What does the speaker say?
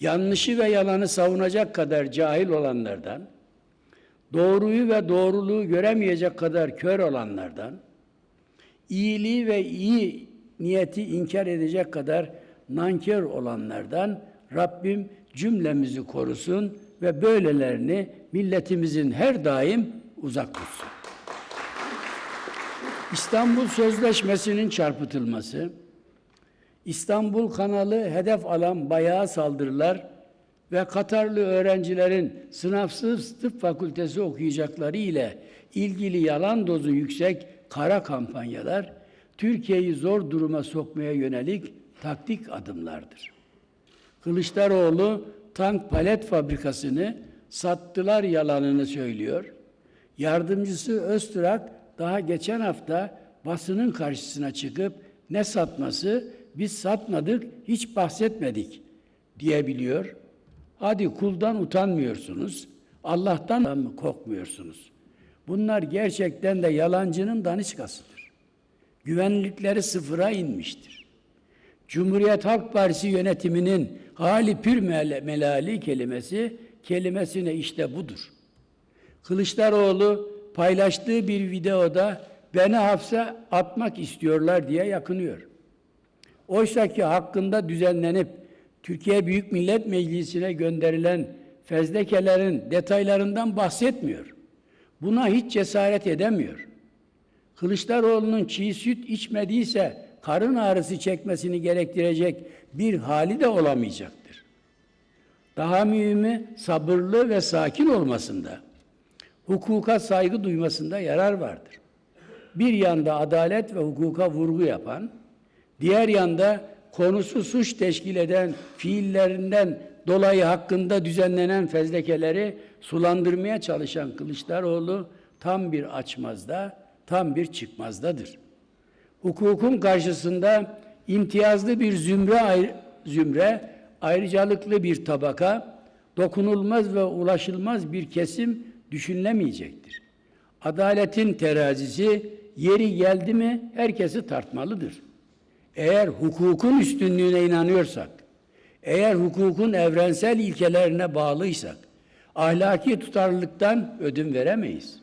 yanlışı ve yalanı savunacak kadar cahil olanlardan, doğruyu ve doğruluğu göremeyecek kadar kör olanlardan, iyiliği ve iyi niyeti inkar edecek kadar nankör olanlardan Rabbim cümlemizi korusun ve böylelerini milletimizin her daim uzak tutsun. İstanbul Sözleşmesi'nin çarpıtılması, İstanbul kanalı hedef alan bayağı saldırılar ve Katarlı öğrencilerin sınavsız tıp fakültesi okuyacakları ile ilgili yalan dozu yüksek kara kampanyalar Türkiye'yi zor duruma sokmaya yönelik taktik adımlardır. Kılıçdaroğlu tank palet fabrikasını sattılar yalanını söylüyor. Yardımcısı Öztürk daha geçen hafta basının karşısına çıkıp ne satması biz satmadık hiç bahsetmedik diyebiliyor. Hadi kuldan utanmıyorsunuz. Allah'tan mı korkmuyorsunuz? Bunlar gerçekten de yalancının daniskasıdır. Güvenlikleri sıfıra inmiştir. Cumhuriyet Halk Partisi yönetiminin hali pür mel- melali kelimesi kelimesine işte budur. Kılıçdaroğlu paylaştığı bir videoda beni hapse atmak istiyorlar diye yakınıyor. Oysa ki hakkında düzenlenip Türkiye Büyük Millet Meclisi'ne gönderilen fezlekelerin detaylarından bahsetmiyor. Buna hiç cesaret edemiyor. Kılıçdaroğlu'nun çiğ süt içmediyse karın ağrısı çekmesini gerektirecek bir hali de olamayacaktır. Daha mühimi sabırlı ve sakin olmasında, hukuka saygı duymasında yarar vardır. Bir yanda adalet ve hukuka vurgu yapan, diğer yanda konusu suç teşkil eden fiillerinden dolayı hakkında düzenlenen fezlekeleri sulandırmaya çalışan Kılıçdaroğlu tam bir açmazda, tam bir çıkmazdadır. Hukukun karşısında imtiyazlı bir zümre, zümre ayrıcalıklı bir tabaka, dokunulmaz ve ulaşılmaz bir kesim düşünülemeyecektir. Adaletin terazisi yeri geldi mi herkesi tartmalıdır. Eğer hukukun üstünlüğüne inanıyorsak, eğer hukukun evrensel ilkelerine bağlıysak, ahlaki tutarlılıktan ödün veremeyiz.